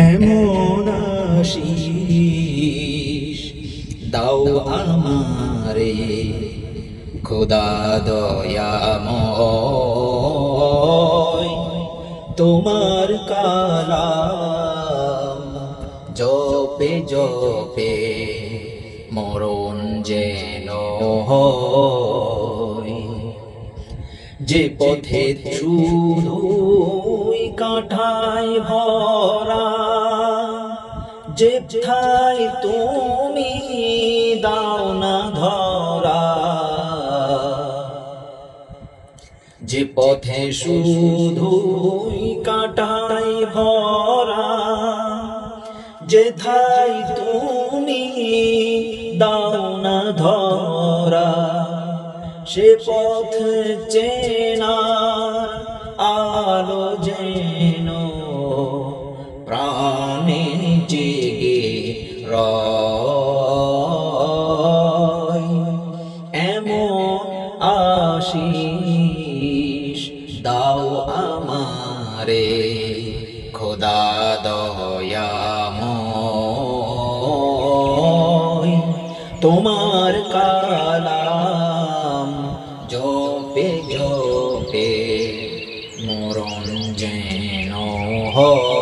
এমন আশিস দাও আমারে খোদা দয়াময়। তোমার কালাম জপে জপে মরণ যেন যে পথে শুধুই কাঁঠায় ভরা যে ঠাই তুমি দাও না ধরা, যে পথে শুধুই কাঁটাই ভরা, যে ধাই তুমি দাও না ধরা, সে পথ চেনা আলো যেন এমন আশিস দাও আমারে খোদা তোমার কালাম জপে জপে মরণ যেন হয়।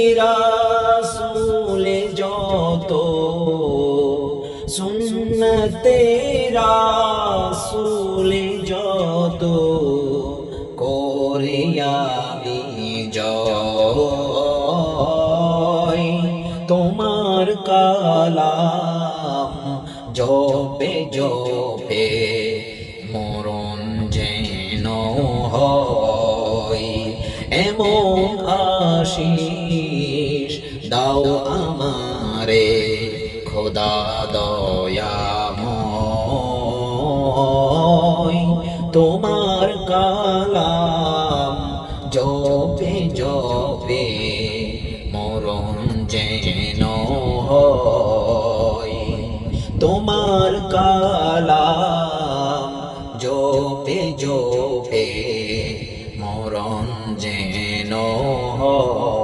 সুন্নতে রাসূলে যত করে আমি জয়। তোমার কালাম জপে জপে মরণ যেন হয়। এমন আশিস দাও আমারে। খোদা দয়াময় তোমার কালাম জপে জপে মরণ যেন হয়। তোমার কালাম জপে জপে মরণ যেন হয়।